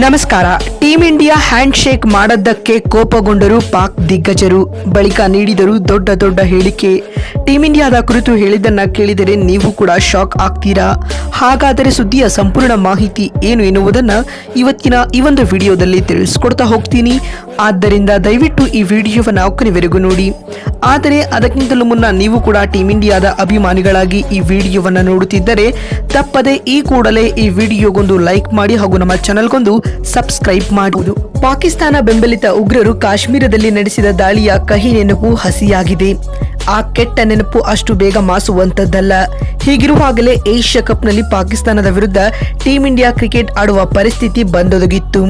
ನಮಸ್ಕಾರ. Team India hand shake ಮಾಡದ್ದಕ್ಕೆ ಕೋಪಗೊಂಡರು ಪಾಕ್ ದಿಗ್ಗಜರು. ಬಳಿಕ ನೀಡಿದರು ದೊಡ್ಡ ದೊಡ್ಡ ಹೇಳಿಕೆ. ಟೀಂ ಇಂಡಿಯಾದ ಕುರಿತು ಹೇಳಿದ್ದನ್ನ ಕೇಳಿದರೆ ನೀವು ಕೂಡ ಶಾಕ್ ಆಗ್ತೀರಾ? ಹಾಗಾದರೆ ಸುದ್ದಿಯ ಸಂಪೂರ್ಣ ಮಾಹಿತಿ ಏನು ಎನ್ನುವುದನ್ನ ಇವತ್ತಿನ ಈ ಒಂದು ವಿಡಿಯೋದಲ್ಲಿ ತಿಳಿಸ್ಕೊಡ್ತಾ ಹೋಗ್ತೀನಿ. ಆದ್ದರಿಂದ ದಯವಿಟ್ಟು ಈ ವಿಡಿಯೋವನ್ನು ಕೊನೆವರೆಗೂ ನೋಡಿ. ಆದರೆ ಅದಕ್ಕಿಂತಲೂ ಮುನ್ನ ನೀವು ಕೂಡ ಟೀಂ ಇಂಡಿಯಾದ ಅಭಿಮಾನಿಗಳಾಗಿ ಈ ವಿಡಿಯೋವನ್ನು ನೋಡುತ್ತಿದ್ದರೆ ತಪ್ಪದೆ ಈ ಕೂಡಲೇ ಈ ವಿಡಿಯೋಗೊಂದು ಲೈಕ್ ಮಾಡಿ ಹಾಗೂ ನಮ್ಮ ಚಾನಲ್ಗೊಂದು ಸಬ್ಸ್ಕ್ರೈಬ್ ಮಾಡುವುದು. ಪಾಕಿಸ್ತಾನ ಬೆಂಬಲಿತ ಉಗ್ರರು ಕಾಶ್ಮೀರದಲ್ಲಿ ನಡೆಸಿದ ದಾಳಿಯ ಕಹಿ ನೆನಪು ಹಸಿಯಾಗಿದೆ. ಆ ಕೆಟ್ಟ ನೆನಪು ಅಷ್ಟು ಬೇಗ ಮಾಸುವಂತದ್ದಲ್ಲ. ಹೀಗಿರುವಾಗಲೇ ಏಷ್ಯಾ ಕಪ್ನಲ್ಲಿ ಪಾಕಿಸ್ತಾನದ ವಿರುದ್ಧ ಟೀಂ ಇಂಡಿಯಾ ಕ್ರಿಕೆಟ್ ಆಡುವ ಪರಿಸ್ಥಿತಿ ಬಂದೊದಗಿತ್ತು.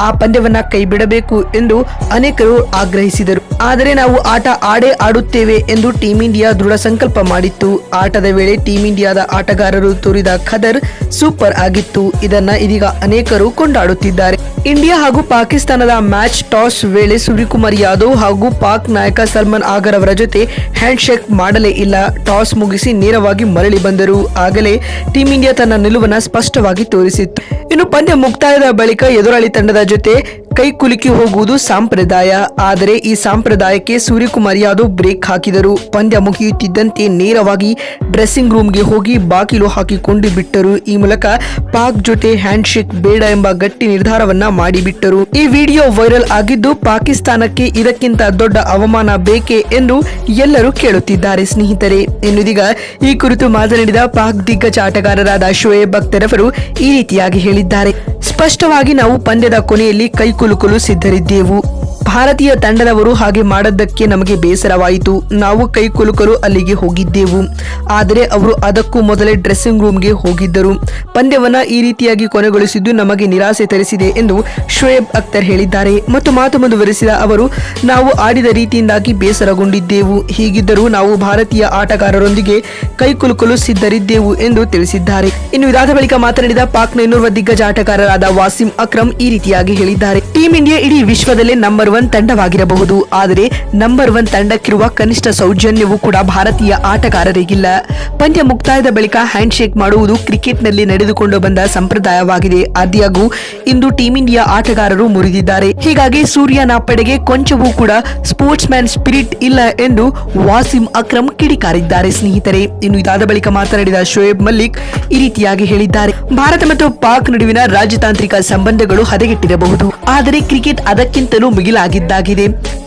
ಆ ಪಂದ್ಯವನ್ನ ಕೈಬಿಡಬೇಕು ಎಂದು ಅನೇಕರು ಆಗ್ರಹಿಸಿದರು. ಆದರೆ ನಾವು ಆಟ ಆಡೇ ಆಡುತ್ತೇವೆ ಎಂದು ಟೀಂ ಇಂಡಿಯಾ ದೃಢ ಸಂಕಲ್ಪ ಮಾಡಿತ್ತು. ಆಟದ ವೇಳೆ ಟೀಂ ಇಂಡಿಯಾದ ಆಟಗಾರರು ತೋರಿದ ಖದರ್ ಸೂಪರ್ ಆಗಿತ್ತು. ಇದನ್ನ ಇದೀಗ ಅನೇಕರು ಕೊಂಡಾಡುತ್ತಿದ್ದಾರೆ. ಇಂಡಿಯಾ ಹಾಗೂ ಪಾಕಿಸ್ತಾನದ ಮ್ಯಾಚ್ ಟಾಸ್ ವೇಳೆ ಸೂರ್ಯಕುಮಾರ್ ಯಾದವ್ ಹಾಗೂ ಪಾಕ್ ನಾಯಕ ಸಲ್ಮಾನ್ ಆಗರ್ ಅವರ ಜೊತೆ ಹ್ಯಾಂಡ್ ಶೇಕ್ ಮಾಡಲೇ ಇಲ್ಲ. ಟಾಸ್ ಮುಗಿಸಿ ನೇರವಾಗಿ ಮರಳಿ ಬಂದರು. ಆಗಲೇ ಟೀಂ ಇಂಡಿಯಾ ತನ್ನ ನಿಲುವನ್ನು ಸ್ಪಷ್ಟವಾಗಿ ತೋರಿಸಿತ್ತು. ಇನ್ನು ಪಂದ್ಯ ಮುಕ್ತಾಯದ ಬಳಿಕ ಎದುರಾಳಿ ತಂಡದ ಜೊತೆ ಕೈ ಕುಲುಕಿ ಹೋಗುವುದು ಸಂಪ್ರದಾಯ. ಆದರೆ ಈ ಸಂಪ್ರದಾಯಕ್ಕೆ ಸೂರ್ಯಕುಮಾರ್ ಯಾದವ್ ಬ್ರೇಕ್ ಹಾಕಿದರು. ಪಂದ್ಯ ಮುಗಿಯುತ್ತಿದ್ದಂತೆ ನೇರವಾಗಿ ಡ್ರೆಸ್ಸಿಂಗ್ ರೂಮ್ಗೆ ಹೋಗಿ ಬಾಗಿಲು ಹಾಕಿಕೊಂಡು ಬಿಟ್ಟರು. ಈ ಮೂಲಕ ಪಾಕ್ ಜೊತೆ ಹ್ಯಾಂಡ್ ಶೇಕ್ ಬೇಡ ಎಂಬ ಗಟ್ಟಿ ನಿರ್ಧಾರವನ್ನ ಮಾಡಿಬಿಟ್ಟರು. ಈ ವಿಡಿಯೋ ವೈರಲ್ ಆಗಿದ್ದು ಪಾಕಿಸ್ತಾನಕ್ಕೆ ಇದಕ್ಕಿಂತ ದೊಡ್ಡ ಅವಮಾನ ಬೇಕೆ ಎಂದು ಎಲ್ಲರೂ ಕೇಳುತ್ತಿದ್ದಾರೆ ಸ್ನೇಹಿತರೆ. ಎನ್ನುವುದೀಗ ಈ ಕುರಿತು ಮಾತನಾಡಿದ ಪಾಕ್ ದಿಗ್ಗಜ ಆಟಗಾರರಾದ ಶೋಯೇಬ್ ಅಖ್ತರ್ ಅವರು ಈ ರೀತಿಯಾಗಿ ಹೇಳಿದ್ದಾರೆ. ಸ್ಪಷ್ಟವಾಗಿ ನಾವು ಪಂದ್ಯದ ಕೊನೆಯಲ್ಲಿ ಕೈಕುಲುಕಲು ಸಿದ್ಧರಿದ್ದೆವು. ಭಾರತೀಯ ತಂಡದವರು ಹಾಗೆ ಮಾಡದ್ದಕ್ಕೆ ನಮಗೆ ಬೇಸರವಾಯಿತು. ನಾವು ಕೈಕುಲುಕಲು ಅಲ್ಲಿಗೆ ಹೋಗಿದ್ದೆವು. ಆದರೆ ಅವರು ಅದಕ್ಕೂ ಮೊದಲೇ ಡ್ರೆಸ್ಸಿಂಗ್ ರೂಮ್ಗೆ ಹೋಗಿದ್ದರು. ಪಂದ್ಯವನ್ನು ಈ ರೀತಿಯಾಗಿ ಕೊನೆಗೊಳಿಸಿದ್ದು ನಮಗೆ ನಿರಾಸೆ ತರಿಸಿದೆ ಎಂದು ಶೋಯಬ್ ಅಖ್ತರ್ ಹೇಳಿದ್ದಾರೆ. ಮತ್ತು ಮಾತು ಮುಂದುವರೆಸಿದ ಅವರು, ನಾವು ಆಡಿದ ರೀತಿಯಿಂದಾಗಿ ಬೇಸರಗೊಂಡಿದ್ದೆವು. ಹೀಗಿದ್ದರೂ ನಾವು ಭಾರತೀಯ ಆಟಗಾರರೊಂದಿಗೆ ಕೈಕುಲುಕಲು ಸಿದ್ಧರಿದ್ದೆವು ಎಂದು ತಿಳಿಸಿದ್ದಾರೆ. ಇನ್ನು ಇದಾದ ಬಳಿಕ ಮಾತನಾಡಿದ ಪಾಕ್ನ ಇನ್ನೋರ್ವ ದಿಗ್ಗಜ ಆಟಗಾರರಾದ ವಾಸಿಂ ಅಕ್ರಮ್ ಈ ರೀತಿಯಾಗಿ ಹೇಳಿದ್ದಾರೆ. ಟೀಂ ಇಂಡಿಯಾ ಇಡೀ ವಿಶ್ವದಲ್ಲೇ ನಂಬರ್ ಒನ್ ತಂಡವಾಗಿರಬಹುದು. ಆದರೆ ನಂಬರ್ ಒನ್ ತಂಡಕ್ಕಿರುವ ಕನಿಷ್ಠ ಸೌಜನ್ಯವೂ ಕೂಡ ಭಾರತೀಯ ಆಟಗಾರರಿಗಿಲ್ಲ. ಪಂದ್ಯ ಮುಕ್ತಾಯದ ಬಳಿಕ ಹ್ಯಾಂಡ್ ಶೇಕ್ ಮಾಡುವುದು ಕ್ರಿಕೆಟ್ನಲ್ಲಿ ನಡೆದುಕೊಂಡು ಬಂದ ಸಂಪ್ರದಾಯವಾಗಿದೆ. ಆದ್ಯಾಗೂ ಇಂದು ಟೀಂ ಇಂಡಿಯಾ ಆಟಗಾರರು ಮುರಿದಿದ್ದಾರೆ. ಹೀಗಾಗಿ ಸೂರ್ಯನ ಪಡೆಗೆ ಕೊಂಚವೂ ಕೂಡ ಸ್ಪೋರ್ಟ್ಸ್ ಮ್ಯಾನ್ ಸ್ಪಿರಿಟ್ ಇಲ್ಲ ಎಂದು ವಾಸಿಂ ಅಕ್ರಮ್ ಕಿಡಿಕಾರಿದ್ದಾರೆ ಸ್ನೇಹಿತರೆ. ಇನ್ನು ಇದಾದ ಬಳಿಕ ಮಾತನಾಡಿದ ಶೋಯೇಬ್ ಮಲ್ಲಿಕ್ ಈ ರೀತಿಯಾಗಿ ಹೇಳಿದ್ದಾರೆ. ಭಾರತ ಮತ್ತು ಪಾಕ್ ನಡುವಿನ ರಾಜತಾಂತ್ರಿಕ ಸಂಬಂಧಗಳು ಹದಗೆಟ್ಟಿರಬಹುದು. ಆದರೆ, ಕ್ರಿಕೆಟ್ ಅದಕ್ಕಿಂತಲೂ ಮಿಗಿಲಾಗಿದ್ದಾಗಿದೆ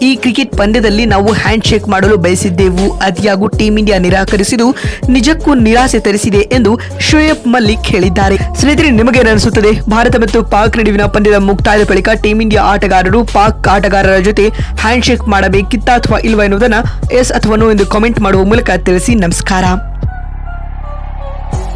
ಈ ಕ್ರಿಕೆಟ್ ಪಂದ್ಯದಲ್ಲಿ ನಾವು ಹ್ಯಾಂಡ್ ಶೇಕ್ ಮಾಡಲು ಬಯಸಿದ್ದೆವು. ಅತಿಯಾಗೂ ಟೀಂ ಇಂಡಿಯಾ ನಿರಾಕರಿಸಿದ್ದು ನಿಜಕ್ಕೂ ನಿರಾಸೆ ತರಿಸಿದೆ ಎಂದು ಶೋಯಬ್ ಮಲ್ಲಿಕ್ ಹೇಳಿದ್ದಾರೆ. ಸ್ನೇಹಿತರೆ, ನಿಮಗೆ ಅನಿಸುತ್ತದೆ ಭಾರತ ಮತ್ತು ಪಾಕ್ ನಡುವಿನ ಪಂದ್ಯದ ಮುಕ್ತಾಯದ ಬಳಿಕ ಟೀಂ ಇಂಡಿಯಾ ಆಟಗಾರರು ಪಾಕ್ ಆಟಗಾರರ ಜೊತೆ ಹ್ಯಾಂಡ್ ಶೇಕ್ ಮಾಡಬೇಕಿತ್ತ ಅಥವಾ ಇಲ್ವಾ ಎನ್ನುವುದನ್ನು ಎಸ್ ಅಥವಾ ನೋ ಎಂದು ಕಾಮೆಂಟ್ ಮಾಡುವ ಮೂಲಕ ತಿಳಿಸಿ ನಮಸ್ಕಾರ.